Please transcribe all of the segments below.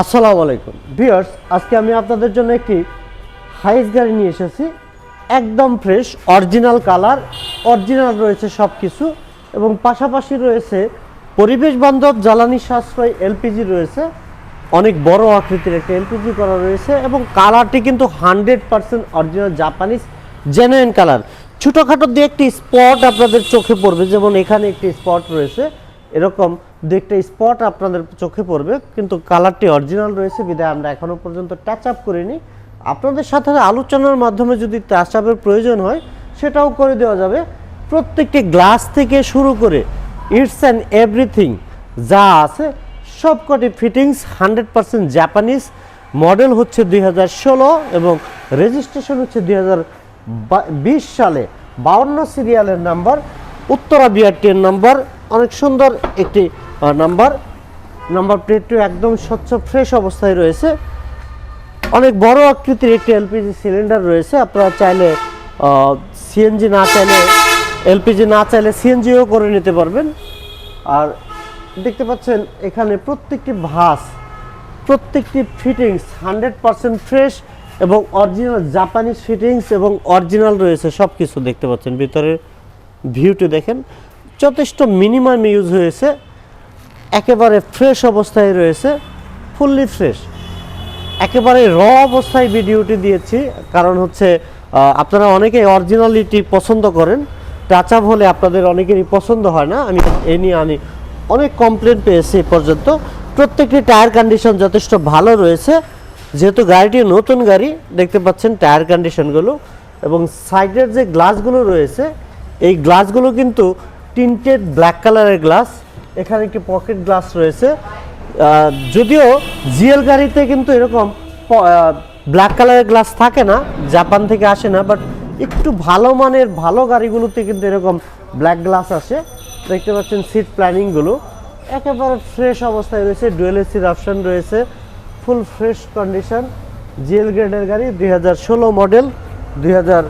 আসসালামু আলাইকুম। ভিউয়ার্স আজকে আমি আপনাদের জন্য একটি হাইস গাড়ি নিয়ে এসেছি। একদম ফ্রেশ অরিজিনাল কালার অরিজিনাল রয়েছে সব কিছু এবং পাশাপাশি রয়েছে পরিবেশ বান্ধব জ্বালানি সাশ্রয় এলপিজি রয়েছে। অনেক বড় আকৃতির একটা এলপিজি করা রয়েছে এবং কালারটি কিন্তু hundred percent original Japanese genuine colour ছোটোখাটো দিয়ে একটি স্পট আপনাদের চোখে পড়বে, যেমন এখানে একটি স্পট রয়েছে, এরকম দু স্পট আপনাদের চোখে পড়বে, কিন্তু কালারটি অরিজিনাল রয়েছে বিধায় আমরা এখনও পর্যন্ত টাচ আপ করিনি। আপনাদের সাথে আলোচনার মাধ্যমে যদি টাচ আপের প্রয়োজন হয়, সেটাও করে দেওয়া যাবে। প্রত্যেকটি গ্লাস থেকে শুরু করে ইটস অ্যান্ড এভরিথিং যা আছে, সবকটি fittings hundred percent Japanese model হচ্ছে দুই হাজার ষোলো এবং রেজিস্ট্রেশন হচ্ছে দুই সালে। বাউন্ন সিরিয়ালের নাম্বার উত্তরা বিআরটির নাম্বার অনেক সুন্দর একটি নাম্বার নাম্বার প্লেটটি একদম স্বচ্ছ ফ্রেশ অবস্থায় রয়েছে। অনেক বড় আকৃতির একটি এলপিজি সিলিন্ডার রয়েছে। আপনারা চাইলে সিএনজি না চাইলে এলপিজি না চাইলে সিএনজিও করে নিতে পারবেন। আর দেখতে পাচ্ছেন, এখানে প্রত্যেকটি ভাস প্রত্যেকটি ফিটিংস হান্ড্রেড পার্সেন্ট ফ্রেশ এবং অরিজিনাল জাপানিজ ফিটিংস এবং অরিজিনাল রয়েছে সব কিছু দেখতে পাচ্ছেন, ভিতরের ভিউটি দেখেন। যথেষ্ট মিনিমাম ইউজ হয়েছে। একেবারে ফ্রেশ অবস্থায় রয়েছে ফুললি ফ্রেশ একেবারে র অবস্থায় ভিডিওটি দিয়েছি, কারণ হচ্ছে আপনারা অনেকে অরিজিনালিটি পছন্দ করেন টাচ আপ হলে আপনাদের অনেকেরই পছন্দ হয় না। আমি এ নিয়ে আমি অনেক কমপ্লেন পেয়েছি এ পর্যন্ত। প্রত্যেকটি টায়ার কন্ডিশন যথেষ্ট ভালো রয়েছে। যেহেতু গাড়িটি নতুন গাড়ি, দেখতে পাচ্ছেন টায়ার কন্ডিশনগুলো এবং সাইডের যে গ্লাসগুলো রয়েছে, এই গ্লাসগুলো কিন্তু টিন্টেড ব্ল্যাক কালারের গ্লাস এখানে একটি পকেট গ্লাস রয়েছে। যদিও জিএল গাড়িতে কিন্তু এরকম ব্ল্যাক কালারের গ্লাস থাকে না জাপান থেকে আসে না বাট একটু ভালো মানের, ভালো গাড়িগুলোতে কিন্তু এরকম ব্ল্যাক গ্লাস আসে। দেখতে পাচ্ছেন সিট প্ল্যানিংগুলো একেবারে ফ্রেশ অবস্থায় রয়েছে ডুয়েল এসির অপশন রয়েছে ফুল ফ্রেশ কন্ডিশন জিএল গ্রেডের গাড়ি দুই হাজার ষোলো মডেল দুই হাজার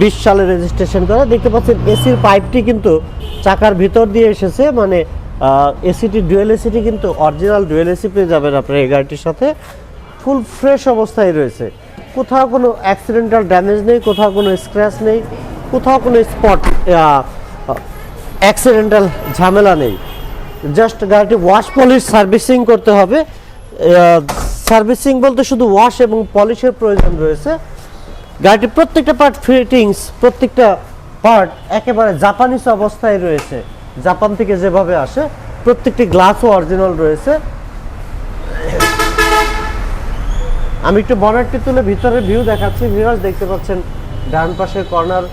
বিশ সালে রেজিস্ট্রেশন করা। দেখতে পাচ্ছেন এসির পাইপটি কিন্তু চাকার ভিতর দিয়ে এসেছে। মানে এসিটি ডুয়েল এসিটি কিন্তু অরিজিনাল ডুয়েল এসি পেয়ে যাবেন আপনার এই গাড়িটির সাথে। ফুল ফ্রেশ অবস্থায় রয়েছে। কোথাও কোনো অ্যাক্সিডেন্টাল ড্যামেজ নেই, কোথাও কোনো স্ক্র্যাচ নেই, কোথাও কোনো স্পট অ্যাক্সিডেন্টাল ঝামেলা নেই। জাস্ট গাড়িটি ওয়াশ পলিশ সার্ভিসিং করতে হবে। সার্ভিসিং বলতে শুধু ওয়াশ এবং পলিশের প্রয়োজন রয়েছে। গাড়িটির প্রত্যেকটা পার্ট ফিটিংস প্রত্যেকটা পার্ট একেবারে জাপানিজ অবস্থায় রয়েছে। জাপান থেকে যেভাবে আসে, প্রত্যেকটি গ্লাসও অরিজিনাল রয়েছে। আমি একটু বনারটি তুলে ভিতরের ভিউ দেখাচ্ছি। ভিউয়ার্স দেখতে পাচ্ছেন ডান পাশের কর্নার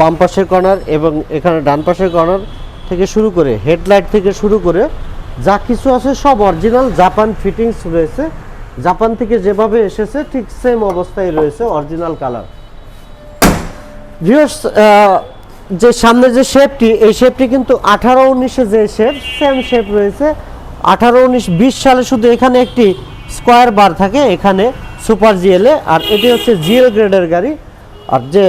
বাম পাশের কর্নার এবং এখানে ডান পাশের কর্নার থেকে শুরু করে হেডলাইট থেকে শুরু করে যা কিছু আছে সব অরিজিনাল জাপান ফিটিংস রয়েছে। জাপান থেকে যেভাবে এসেছে, ঠিক সেম অবস্থায় রয়েছে অরিজিনাল কালার ভিউয়ার্স যে সামনে যে শেপটি এই শেপটি কিন্তু আঠারো উনিশে যে শেপ সেম শেপ রয়েছে। আঠারো উনিশ বিশ সালে শুধু এখানে একটি স্কোয়ার বার থাকে, এখানে সুপার জিএলে আর এটি হচ্ছে জিএল গ্রেডের গাড়ি। আর যে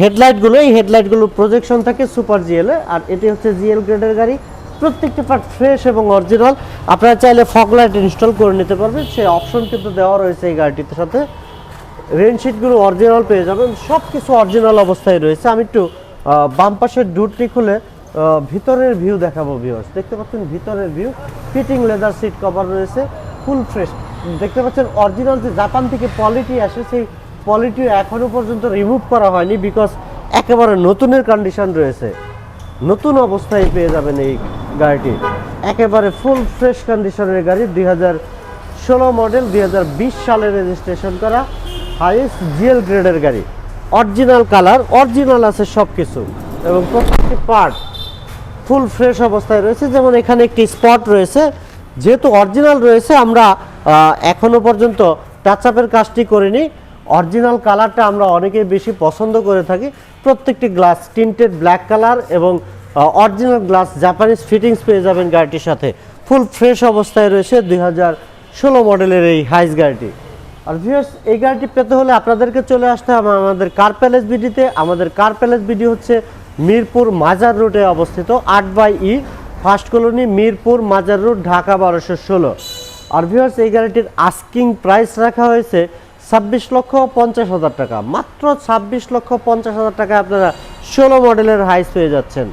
হেডলাইটগুলো এই হেডলাইটগুলো প্রজেকশন থাকে সুপার জিএলে আর এটি হচ্ছে জিএল গ্রেডের গাড়ি। প্রত্যেকটি পার্ট ফ্রেশ এবং অরিজিনাল আপনারা চাইলে ফগ লাইট ইনস্টল করে নিতে পারবেন। সেই অপশন কিন্তু দেওয়া রয়েছে এই গাড়িটির সাথে। রেনশিটগুলো অরিজিনাল পেয়ে যাবেন। সব কিছু অরিজিনাল অবস্থায় রয়েছে। আমি একটু বাম পাশের ডুটটি খুলে ভিতরের ভিউ দেখাবো ভিউয়ার্স দেখতে পাচ্ছেন ভিতরের view fitting leather seat cover রয়েছে। ফুল ফ্রেশ দেখতে পাচ্ছেন অরিজিনাল যে জাপান থেকে পলিটি আসে, সেই পলিটি এখনও পর্যন্ত রিমুভ করা হয়নি বিকজ একেবারে নতুনের কন্ডিশন রয়েছে। নতুন অবস্থায় পেয়ে যাবেন এই গাড়িটি। একেবারে ফুল ফ্রেশ কন্ডিশনের গাড়ি, দুই ষোলো মডেল দুই হাজার বিশ সালে রেজিস্ট্রেশন করা হাইয়েস্ট জিএল গ্রেডের গাড়ি। অরিজিনাল কালার অরিজিনাল আছে সব কিছু এবং প্রত্যেকটি পার্ট ফুল ফ্রেশ অবস্থায় রয়েছে। যেমন এখানে একটি স্পট রয়েছে, যেহেতু অরিজিনাল রয়েছে, আমরা এখনও পর্যন্ত টাচ আপের কাজটি করিনি। অরিজিনাল কালারটা আমরা অনেকেই বেশি পছন্দ করে থাকি। প্রত্যেকটি গ্লাস টিন্টেড ব্ল্যাক কালার এবং অরিজিনাল গ্লাস জাপানিজ ফিটিংস পেয়ে যাবেন গাড়িটির সাথে। ফুল ফ্রেশ অবস্থায় রয়েছে দুই হাজার ষোলো মডেলের এই হাইস গাড়িটি। আর ভিউয়ার্স এই গাড়িটি পেতে হলে আপনাদেরকে চলে আসতে হবে আমাদের কার প্যালেস বিডিতে আমাদের কার প্যালেস বিডি হচ্ছে মিরপুর মাজার রোডে অবস্থিত আট by E first colony Mirpur Mazar road, Dhaka বারোশো ষোলো। আর ভিউয়ার্স এই গাড়িটির আস্কিং প্রাইস রাখা হয়েছে ছাব্বিশ লক্ষ পঞ্চাশ হাজার টাকা। মাত্র ছাব্বিশ লক্ষ পঞ্চাশ হাজার টাকা আপনারা ষোলো মডেলের হাইস পেয়ে যাচ্ছেন।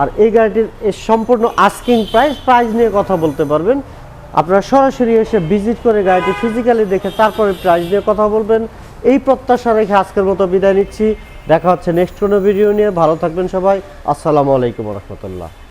আর এই গাড়িটির সম্পূর্ণ আস্কিং প্রাইস প্রাইস নিয়ে কথা বলতে পারবেন। আপনারা সরাসরি এসে ভিজিট করে গাড়িটি ফিজিক্যালি দেখে তারপরে প্রাইস নিয়ে কথা বলবেন। এই প্রত্যাশা রেখে আজকের মতো বিদায় নিচ্ছি। দেখা হচ্ছে নেক্সট কোনো ভিডিও নিয়ে। ভালো থাকবেন সবাই। আসসালামু আলাইকুম রহমতুল্লাহ।